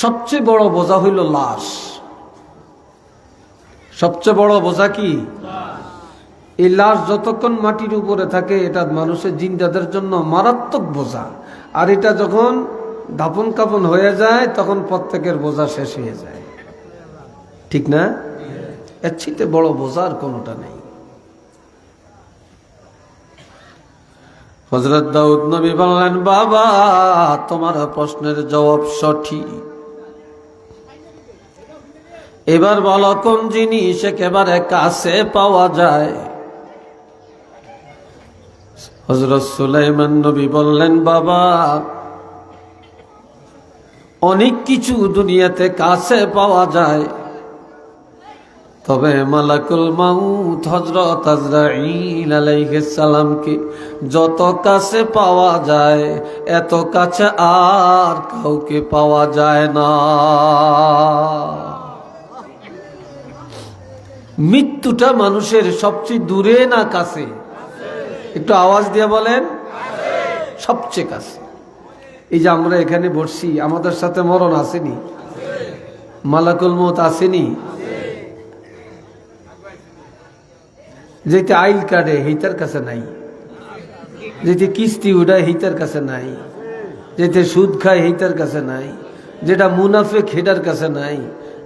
সবচেয়ে বড় বোঝা হইল লাশ। সবচেয়ে বড় বোঝা কি? এই লাশ যতক্ষণ মাটির উপরে থাকে, এটা মানুষের জিন্দাদের জন্য মারাত্মক বোঝা। আর এটা যখন দাপন কাপন হয়ে যায়, তখন প্রত্যেকের বোঝা শেষ হয়ে যায়। ঠিক না? এর বড় বোঝা আর কোনোটা নেই। হজরত দাউদ নবী বললেন, বাবা, তোমার প্রশ্নের জবাব সঠিক। এবার বলো, কোন জিনিস একেবারে কাছে পাওয়া যায়? হজরত সুলাইমান নবী বললেন, বাবা, অনেক কিছু দুনিয়াতে কাছে পাওয়া যায়। তবে মালাকুল মাউত হজরত আজরাইল আলাইহিস সালামকে যত কাছে পাওয়া যায়, এত কাছে আর কাউকে পাওয়া যায় না। মৃত্যুটা মানুষের সবচেয়ে দূরে না কাছে? একটু আওয়াজ দিয়ে বলেন। সবচেয়ে কাছে। এই যে আমরা এখানে বসছি, আমাদের সাথে মরণ আসেনি। মালাকুল মত আসেনি। যেতে আইল কাটে হিতার কাছে নাই। যেতে কিস্তি উড়ায় হিতার কাছে নাই। যেতে সুদ খায়, হিতার কাছে নাই। যেটা মুনাফেক, হেডার কাছে নাই।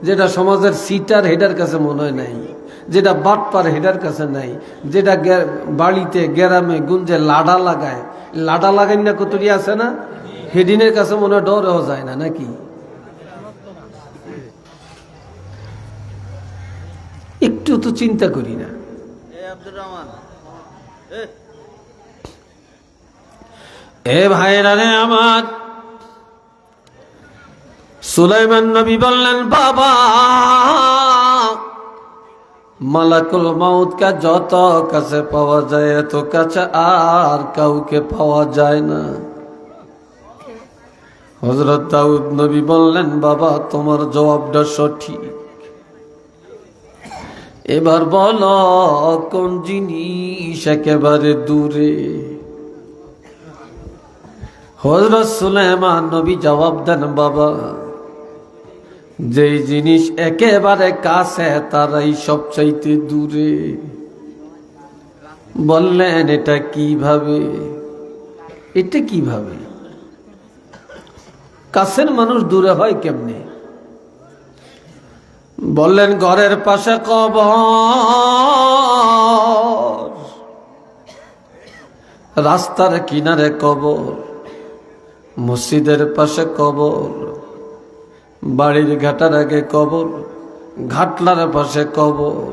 যেটা সমাজের সিটার, হেডার কাছে মনে হয় নাই। যেটা বাটপার হেডার কাছে নাই যেটা বাড়িতে গ্রামে গুঞ্জে লাডা লাগায়। লাডা লাগাই না কতটি আছে না? হেডিনের কাছে মনে হয় ডরেও যায় না নাকি? একটু তো চিন্তা করি না। এ ভাইরা রে আমার সুলাইমান নবী বললেন বাবা! মালাকুল মাউতকে যত কাছে পাওয়া যায়, এত কাছে আর কাউকে পাওয়া যায় না। হজরত দাউদ নবী বললেন, বাবা, তোমার জবাবটা সঠিক। এবার বলো, কোন জিনিস একেবারে দূরে? হজরত সুলেমান নবী জবাব দেন, বাবা যেই জিনিস একেবারে কাছে, তারাই সবচাইতে দূরে। বললেন, এটা কীভাবে? এটা কীভাবে? কাছের মানুষ দূরে হয় কেমনে? বললেন, ঘরের পাশে কব রাস্তার কিনারে কবর। মসজিদের পাশে কবর। বাড়ির ঘাটার আগে কবর, ঘাটলার পাশে কবর।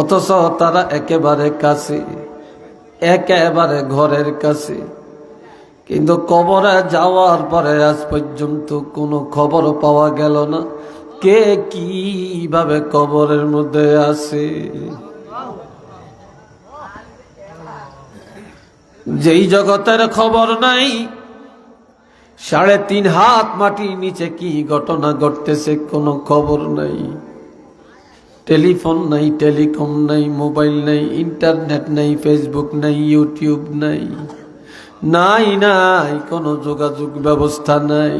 অথচ তারা একেবারে কাছে একেবারে ঘরের কাছে কিন্তু কবরে যাওয়ার পরে আজ পর্যন্ত কোনো খবর পাওয়া গেল না, কে কীভাবে কবরের মধ্যে আছে। যেই জগতের খবর নাই সাড়ে তিন হাত মাটির নিচে কি ঘটনা ঘটতেছে কোনো খবর নাই। টেলিফোন নাই, টেলিকম নাই, মোবাইল নাই, ইন্টারনেট নাই, ফেসবুক নাই, ইউটিউব নাই। নাই নাই, কোনো যোগাযোগ ব্যবস্থা নাই।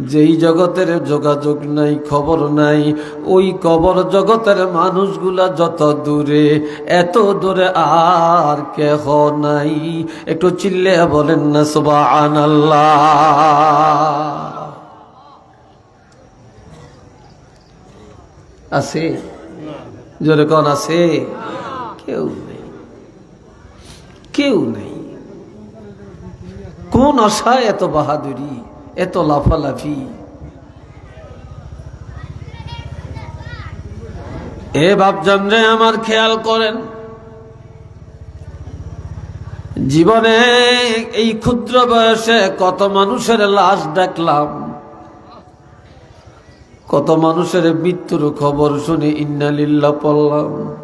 যেই জগতের যোগাযোগ নাই, খবর নাই, ওই কবর জগতের মানুষগুলা যত দূরে, এত দূরে আর কেহ নাই। একটু চিল্লে বলেন না সুবাহ আছে? জোরে কন, আছে? কেউ নেই। কেউ নেই। কোন আশায় এত বাহাদুরি? এত লাফালাফি। এ বাপজান রে আমার খেয়াল করেন। জীবনে এই ক্ষুদ্র বয়সে কত মানুষের লাশ দেখলাম। কত মানুষের মৃত্যুর খবর শুনে ইন্নালিল্লা পড়লাম।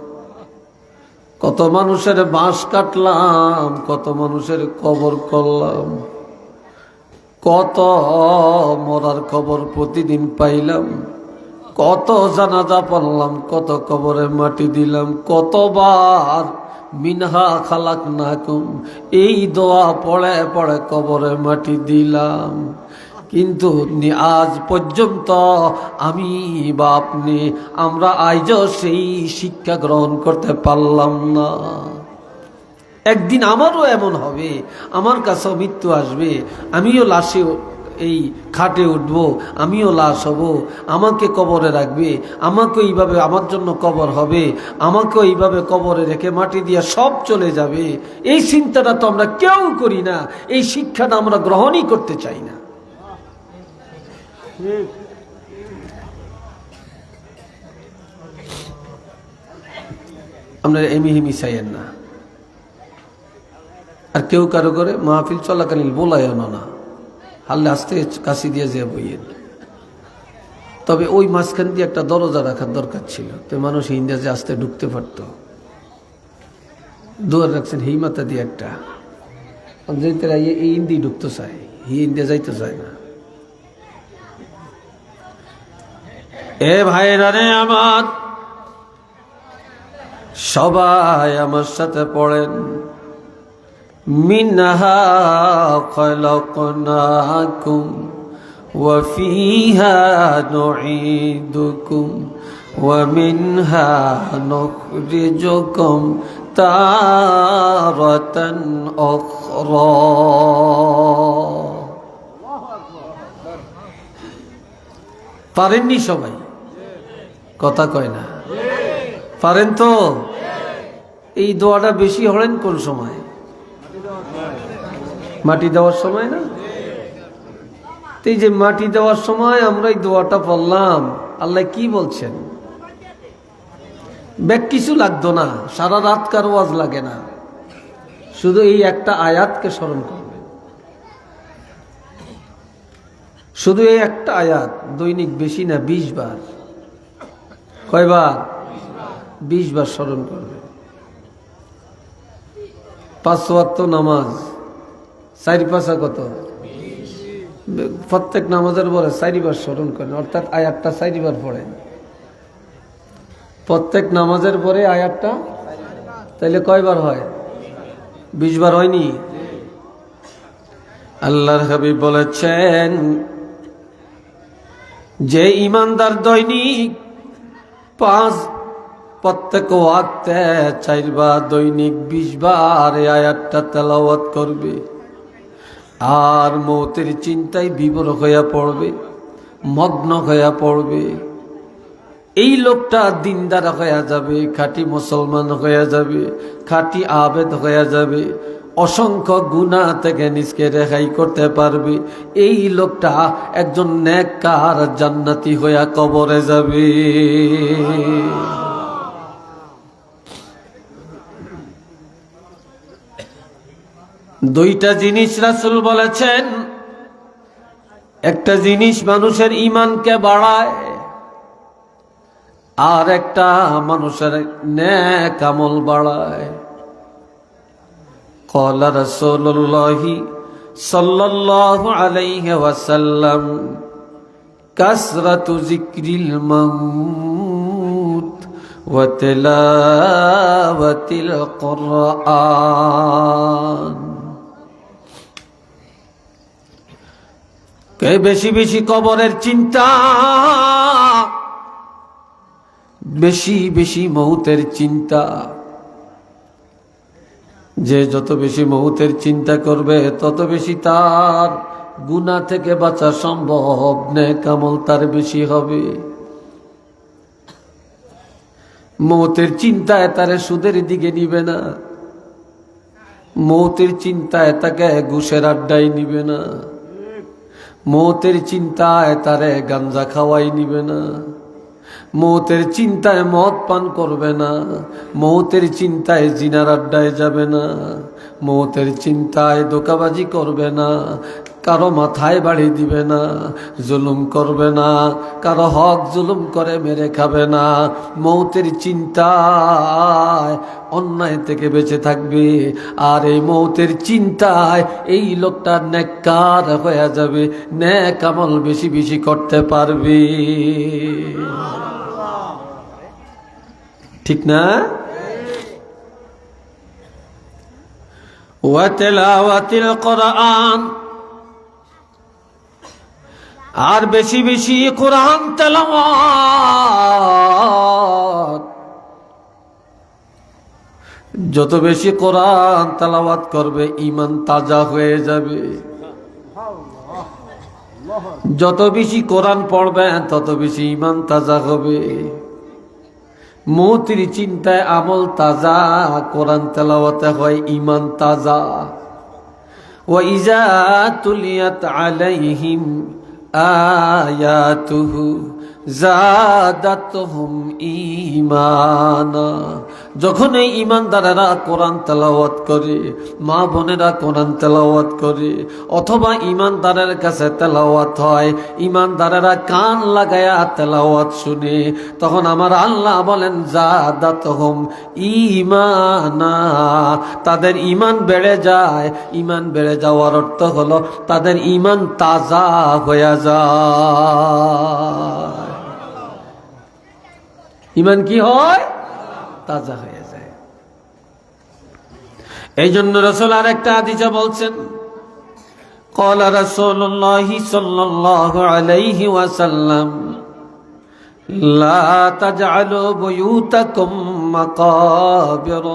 কত মানুষের বাঁশ কাটলাম, কত মানুষের কবর করলাম। কত মরার খবর প্রতিদিন পাইলাম, কত জানাজা পড়লাম, কত কবরে মাটি দিলাম, কতবার মিনহা খালাক নাকুম, এই দোয়া পড়ে পড়ে কবরে মাটি দিলাম। কিন্তু আজ পর্যন্ত আমি বা আপনি আমরা আজও সেই শিক্ষা গ্রহণ করতে পারলাম না। একদিন আমারও এমন হবে। আমার কাছেও মৃত্যু আসবে। আমিও লাশে এই খাটে উঠব, আমিও লাশ হব। আমাকে কবরে রাখবে আমাকে এইভাবে আমার জন্য কবর হবে। আমাকেও এইভাবে কবরে রেখে মাটি দিয়ে সব চলে যাবে। এই চিন্তাটা তো আমরা কেউ করি না। এই শিক্ষাটা আমরা গ্রহণই করতে চাই না। আমরা এমি হেমি চাইয়েন না। আর কেউ কারও করে মাহফিল চলাকালীন বলাই না। হাল্লে আসতে কাশি দিয়ে যে বইয়েন তবে ওই মাঝখান দিয়ে একটা দরজা রাখার দরকার ছিল। তো মানুষ ইন্ডিয়াজে আসতে ঢুকতে পারতো। দুয়ার রাখছেন হেই মাথা দিয়ে একটা। যেতে ইন্দি ঢুকতে চায়। হি ইন্ডিয়া যাইতে চায় না। এ ভাইরা রে আমার, সবাই আমার সাথে পড়েন। منها خلقناكم وفيها نعيدكم ومنها نخرجكم تارة أخرى পারেননি সবাই কথা কয় না পারেন তো এই দোয়াটা বেশি হলেন কোন সময় মাটি দেওয়ার সময় না? এই যে মাটি দেওয়ার সময় আমরা এই দোয়াটা পড়লাম। আল্লাহ কি বলছেন? ব্যাগ কিছু লাগতো না, সারা রাত কার ওয়াজ লাগে না। শুধু এই একটা আয়াতকে স্মরণ করবে। শুধু এই একটা আয়াত, দৈনিক বেশি না, বিশ বার। কয়বার? বিশ বার স্মরণ করবে। পাঁচ নামাজ। চারি পাঁচা কত? প্রত্যেক নামাজের পরে চারিবার স্মরণ করেন, অর্থাৎ আয়াতটা চারিবার পড়েন প্রত্যেক নামাজের পরে আয়াতটা তাইলে কয়বার হয়? বিশ বার হয়নি? আল্লাহর হাবিব বলেছেন, যে ইমানদার দৈনিক পাঁচ প্রত্যেক ওয়াক্তে চারবার দৈনিক বিশ বার আয়াতটা তেলাওয়াত করবে। আর মৌতের চিন্তায় বিবর হইয়া পড়বে, মগ্ন হইয়া পড়বে। এই লোকটা দিনদার হইয়া যাবে, খাঁটি মুসলমান হইয়া যাবে, খাঁটি আবেদ হইয়া যাবে, অসংখ্য গুণা থেকে নিজকে রেহাই করতে পারবে। এই লোকটা একজন নেককার জান্নাতি হইয়া কবরে যাবে। দুইটা জিনিস রাসুল বলেছেন। একটা জিনিস মানুষের ইমানকে বাড়ায়, আর একটা মানুষের ন্যাক আমল বাড়ায়। কলা ওয়াসাল্লাম জিক্রিল এ বেশি বেশি কবরের চিন্তা। বেশি বেশি মহুতের চিন্তা। যে যত বেশি মহুতের চিন্তা করবে, তত বেশি তার গুণা থেকে বাঁচা সম্ভব। নে কামল তার বেশি হবে। মৌতের চিন্তায় তারে সুদের দিকে নিবে না। মৌতের চিন্তায় তাকে ঘুষের আড্ডায় নিবে না। মৌতের চিন্তায় তারে গাঞ্জা খাওয়াই নিবে না। মৌতের চিন্তায় মদ পান করবে না। মৌতের চিন্তায় জিনার আড্ডায় যাবে না। মৌতের চিন্তায় দোকাবাজি করবে না। কারও মাথায় বাড়ি দিবে না, জুলুম করবে না, কারও হক জুলুম করে মেরে খাবে না, মৌতের চিন্তায় অন্যায় থেকে বেঁচে থাকবে, আর এই মৌতের চিন্তায় এই লোকটা নেককার হয়ে যাবে ন্যাক আমল বেশি বেশি করতে পারবে। ঠিক না? ওয়াতেলাওয়াতিল কোরআন আর বেশি বেশি কোরআন তেলাওয়াত। যত বেশি কোরআন তেলাওয়াত করবে ইমান তাজা হয়ে যাবে। যত বেশি কোরআন পড়বেন তত বেশি ইমান তাজা হবে। মতির চিন্তায় আমল তাজা, কোরআন তেলাওয়াতে হয় ইমান তাজা। ওয়া ইজা তুলিয়াত আলাইহিম آياته زادتهم إيمانا যখন এই ইমানদারেরা কোরআন তেলাওয়াত করে, মা বোনেরা কোরআন তেলাওয়াত করে, অথবা ইমানদারের কাছে তেলাওয়াত হয়, ইমানদারেরা কান লাগায়া তেলাওয়াত শুনে, তখন আমার আল্লাহ বলেন, জাদাতহুম ঈমানা। তাদের ইমান বেড়ে যায়। ইমান বেড়ে যাওয়ার অর্থ হলো, তাদের ইমান তাজা হয়ে যায়। ইমান কি হয়? তাজা হয়ে যায় এই জন্য রসুল আর একটা আদিজা বলছেন قال رسول الله صلى الله عليه وسلم لا تجعلوا بيوتكم مقابر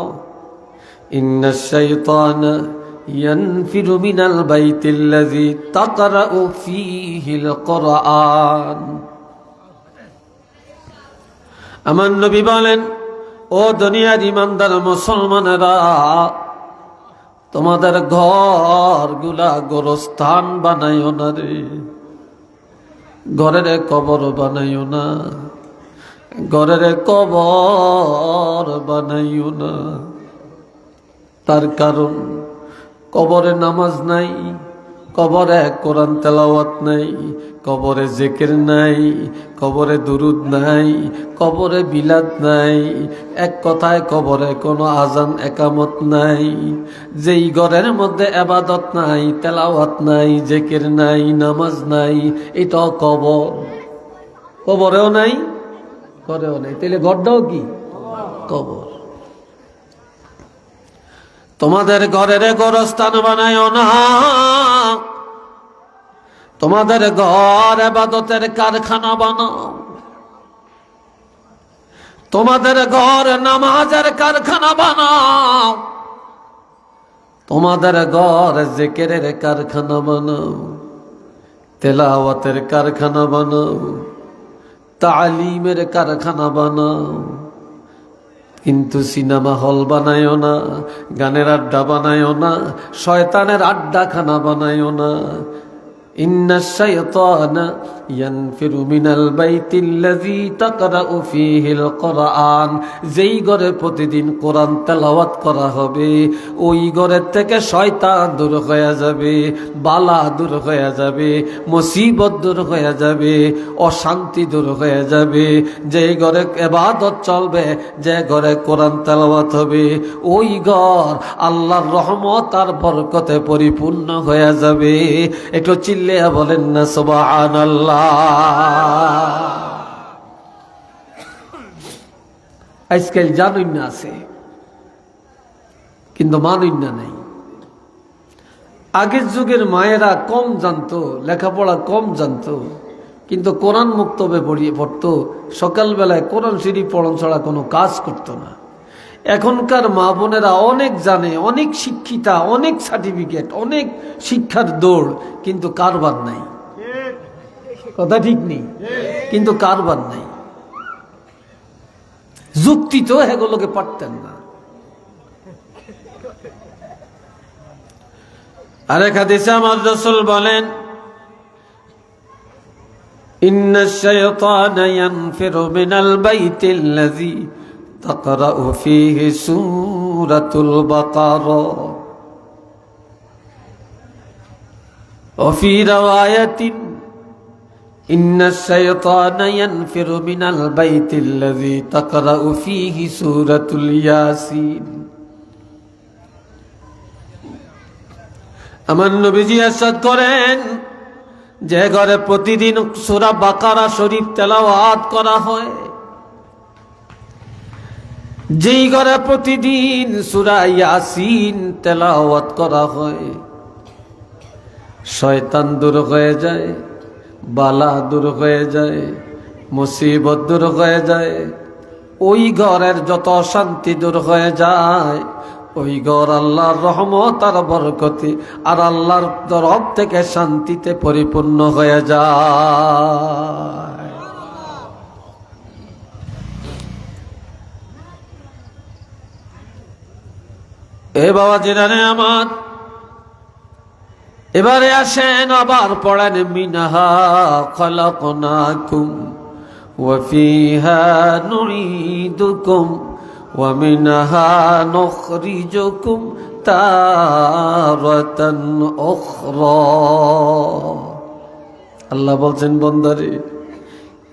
إن الشيطان ينفر من البيت الذي تقرأ فيه القرآن আমার নবী বলেন ও দুনিয়ার ইমানদার মুসলমানেরা, তোমাদের ঘরগুলা গোরস্থান বানাইও না রে। ঘরের কবর বানাইও না। ঘরের কবর বানাইও না। তার কারণ কবরে নামাজ নাই কবরে কোরআন তেলাওয়াত নাই, কবরে জেকের নাই, কবরে দুরুদ নাই, কবরে বিলাদ নাই, এক কথায় কবরে কোনো আজান একামত নাই। যেই ঘরের মধ্যে আবাদত নাই, তেলাওয়াত নাই, জেকের নাই, নামাজ নাই এটাও কবর। কবরেও নাই, ঘরেও নাই। তাহলে ঘরটাও কি? কবর। তোমাদের ঘরের গোরস্থান বানায় না। তোমাদের ঘর আবাদতের কারখানা বানাও। তোমাদের ঘর নামাজের কারখানা বানাও। তোমাদের ঘর জেকেরের কারখানা বানাও। তেলাওয়াতের কারখানা বানাও। তালিমের কারখানা বানাও। কিন্তু সিনেমা হল বানায়ও না গানের আড্ডা বানায়ও না শয়তানের আড্ডাখানা বানায়ও না। إن الشيطان ينفر من البيت الذي تقرأ فيه القرآن যেই ঘরে প্রতিদিন কোরআন তেলাওয়াত করা হবে ওই ঘরের থেকে শয়তান দূর হয়ে যাবে বালা দূর হয়ে যাবে মুসিবত দূর হয়ে যাবে অশান্তি দূর হয়ে যাবে যে ঘরে এবাদত চলবে যে ঘরে কোরআন তেলাওয়াত হবে ওই ঘর আল্লাহর রহমত আর বরকতে পরিপূর্ণ হয়ে যাবে একটু চিল্লে বলেন না সুবাহ আজকাল জানুন না আছে, কিন্তু মানুন না নেই। আগের যুগের মায়েরা কম জানতো, লেখাপড়া কম জানতো, কিন্তু কোরআন মুক্তবে পড়িয়ে পড়তো, সকালবেলায় কোরআন শরীফ পড়ন ছাড়া কোনো কাজ করতো না। এখনকার মা বোনেরা অনেক জানে, অনেক শিক্ষিতা, অনেক সার্টিফিকেট, অনেক শিক্ষার দৌড়, কিন্তু কারবার নাই। কথা ঠিক নেই? কিন্তু কারবার নাই। যুক্তি তো এগুলোকে পারতেন না। আরেক হাদিসে আমার রসুল বলেন ইন্না ইয়ানফিরু মিনাল বাইতিল تقرأ فيه سورة البقرة وفي رواية إن الشيطان ينفر من البيت الذي تقرأ فيه سورة الياسين আমার নবীজি আসাদ করেন যে ঘরে প্রতিদিন সুরা বাকারা শরীফ তেলাওয়াত করা হয় যেই ঘরে প্রতিদিন সুরা ইয়াসিন তেলাওয়াত করা হয়, শয়তান দূর হয়ে যায়, বালা দূর হয়ে যায়, মুসিবত দূর হয়ে যায়, ওই ঘরের যত শান্তি দূর হয়ে যায়, ওই ঘর আল্লাহর রহমত আর বরকতি আর আল্লাহর তরফ থেকে শান্তিতে পরিপূর্ণ হয়ে যায়। এ বাবা জেনারে আমার। এবারে আসেন, আবার পড়েন, মিনাহা খলকনাকুম আল্লাহ বলছেন, বন্দারে,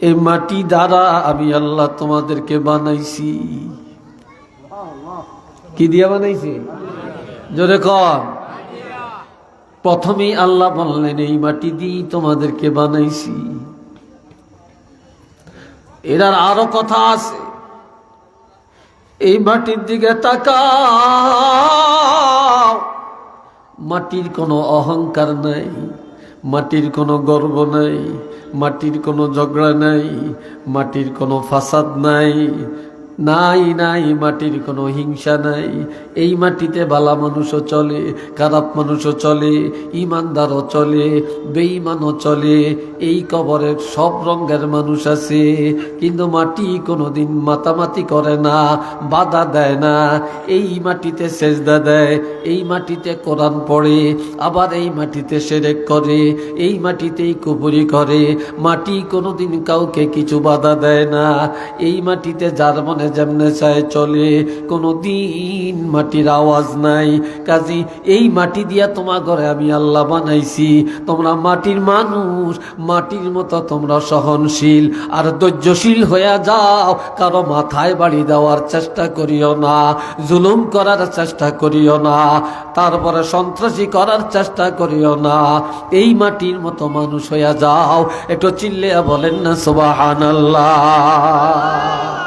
এ মাটি দ্বারা আমি আল্লাহ তোমাদেরকে বানাইছি। কি দিয়া বানাইছি? জোরে কর প্রথমেই আল্লাহ বললেন, এই মাটি দিয়ে তোমাদেরকে বানাইছি। এরার আরও কথা আছে। এই মাটির দিকে তাকাও। মাটির কোনো অহংকার নাই, মাটির কোনো গর্ব নাই, মাটির কোনো ঝগড়া নাই, মাটির কোনো ফাসাদ নাই নাই নাই, মাটির কোনো হিংসা নাই। এই মাটিতে বালা মানুষও চলে, খারাপ মানুষও চলে, ইমানদারও চলে, বেঈমানও চলে। এই কবরের সব রঙের মানুষ আছে, কিন্তু মাটি কোনোদিন মাতামাতি করে না, বাধা দেয় না। এই মাটিতে সেজদা দেয়, এই মাটিতে কোরআন পড়ে, আবার এই মাটিতে সেরেক করে, এই মাটিতেই কুপুরি করে। মাটি কোনোদিন কাউকে কিছু বাধা দেয় না। এই মাটিতে যার মনে যেমনে চায় চলে কোনো দিন মাটির আওয়াজ নাই। কাজী, এই মাটি দিয়া তোমার ঘরে আমি আল্লাহ বানাইছি। তোমরা মাটির মানুষ, মাটির মতো তোমরা সহনশীল। আর ধৈর্যশীল হয়ে যাও, কারও মাথায় বাড়ি দেওয়ার চেষ্টা করিও না, জুলুম করার চেষ্টা করিও না, তারপরে সন্ত্রাসী করার চেষ্টা করিও না। এই মাটির মতো মানুষ হইয়া যাও, একটু চিল্লিয়া বলেন না সুবাহান আল্লাহ